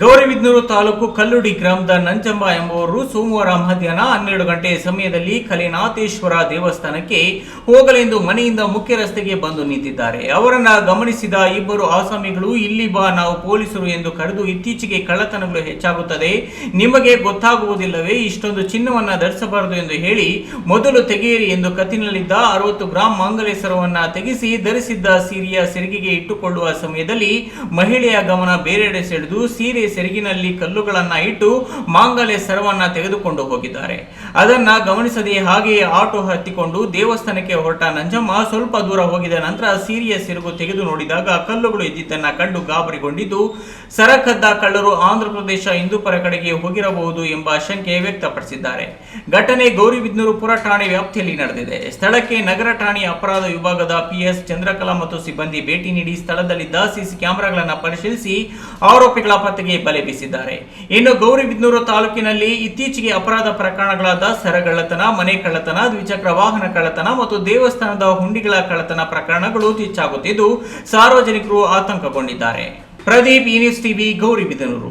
ಗೌರಿಬಿದನೂರು ತಾಲೂಕು ಕಲ್ಲುಡಿ ಗ್ರಾಮದ ನಂಜಮ್ಮ ಎಂಬುವರು ಸೋಮವಾರ ಮಧ್ಯಾಹ್ನ ಹನ್ನೆರಡು ಗಂಟೆ ಸಮಯದಲ್ಲಿ ಕಲಿನಾಥೇಶ್ವರ ದೇವಸ್ಥಾನಕ್ಕೆ ಹೋಗಲೆಂದು ಮನೆಯಿಂದ ಮುಖ್ಯ ರಸ್ತೆಗೆ ಬಂದು ನಿಂತಿದ್ದಾರೆ. ಅವರನ್ನ ಗಮನಿಸಿದ ಇಬ್ಬರು ಆಸಾಮಿಗಳು, ಇಲ್ಲಿ ಬಾ, ನಾವು ಪೊಲೀಸರು ಎಂದು ಕರೆದು ಇತ್ತೀಚೆಗೆ ಕಳ್ಳತನಗಳು ಹೆಚ್ಚಾಗುತ್ತದೆ. ನಿಮಗೆ ಗೊತ್ತಾಗುವುದಿಲ್ಲವೇ, ಇಷ್ಟೊಂದು ಚಿನ್ನವನ್ನ ಧರಿಸಬಾರದು ಎಂದು ಹೇಳಿ ಮೊದಲು ತೆಗೆಯಿರಿ ಎಂದು ಕತ್ತಿನಲ್ಲಿದ್ದ ಅರವತ್ತು ಗ್ರಾಂ ಮಾಂಗಲ್ಯ ತೆಗೆಸಿ ಧರಿಸಿದ್ದ ಸೀರೆಯ ಸೆರಿಗೆಗೆ ಇಟ್ಟುಕೊಳ್ಳುವ ಸಮಯದಲ್ಲಿ ಮಹಿಳೆಯ ಗಮನ ಬೇರೆಡೆ ಸೆಳೆದು ಸೀರೆ ಸೆರಗಿನಲ್ಲಿ ಕಲ್ಲುಗಳನ್ನ ಇಟ್ಟು ಮಾಂಗಲ್ಯ ಸರವನ್ನ ತೆಗೆದುಕೊಂಡು ಹೋಗಿದ್ದಾರೆ. ಅದನ್ನ ಗಮನಿಸದೆ ಹಾಗೆಯೇ ಆಟೋ ಹತ್ತಿಕೊಂಡು ದೇವಸ್ಥಾನಕ್ಕೆ ಹೊರಟ ನಂಜಮ್ಮ ಸ್ವಲ್ಪ ದೂರ ಹೋಗಿದ ನಂತರ ಸೀರೆಯ ಸೆರಗು ತೆಗೆದು ನೋಡಿದಾಗ ಕಲ್ಲುಗಳು ಇದ್ದಿದ್ದನ್ನ ಕಂಡು ಗಾಬರಿಗೊಂಡಿದ್ದು, ಸರಕದ್ದ ಕಳ್ಳರು ಆಂಧ್ರ ಪ್ರದೇಶ ಹಿಂದೂಪರ ಕಡೆಗೆ ಹೋಗಿರಬಹುದು ಎಂಬ ಶಂಕೆ ವ್ಯಕ್ತಪಡಿಸಿದ್ದಾರೆ. ಘಟನೆ ಗೌರಿಬಿದ್ನೂರು ಪುರ ಠಾಣೆ ವ್ಯಾಪ್ತಿಯಲ್ಲಿ ನಡೆದಿದೆ. ಸ್ಥಳಕ್ಕೆ ನಗರ ಠಾಣೆ ಅಪರಾಧ ವಿಭಾಗದ ಪಿಎಸ್ ಚಂದ್ರಕಲಾ ಮತ್ತು ಸಿಬ್ಬಂದಿ ಭೇಟಿ ನೀಡಿ ಸ್ಥಳದಲ್ಲಿದ್ದ ಸಿಸಿ ಕ್ಯಾಮೆರಾಗಳನ್ನು ಪರಿಶೀಲಿಸಿ ಆರೋಪಿಗಳ ಪತ್ತೆಗೆ ಬಲೆ ಬೀಸಿದ್ದಾರೆ ಇನ್ನು ಗೌರಿಬಿದನೂರು ತಾಲೂಕಿನಲ್ಲಿ ಇತ್ತೀಚೆಗೆ ಅಪರಾಧ ಪ್ರಕರಣಗಳಾದ ಸರಗಳ್ಳತನ, ಮನೆ ಕಳ್ಳತನ, ದ್ವಿಚಕ್ರ ವಾಹನ ಕಳ್ಳತನ ಮತ್ತು ದೇವಸ್ಥಾನದ ಹುಂಡಿಗಳ ಕಳ್ಳತನ ಪ್ರಕರಣಗಳು ಹೆಚ್ಚಾಗುತ್ತಿದ್ದು ಸಾರ್ವಜನಿಕರು ಆತಂಕಗೊಂಡಿದ್ದಾರೆ. ಪ್ರದೀಪ್ ಈ ನ್ಯೂಸ್ ಟಿವಿ ಗೌರಿಬಿದನೂರು.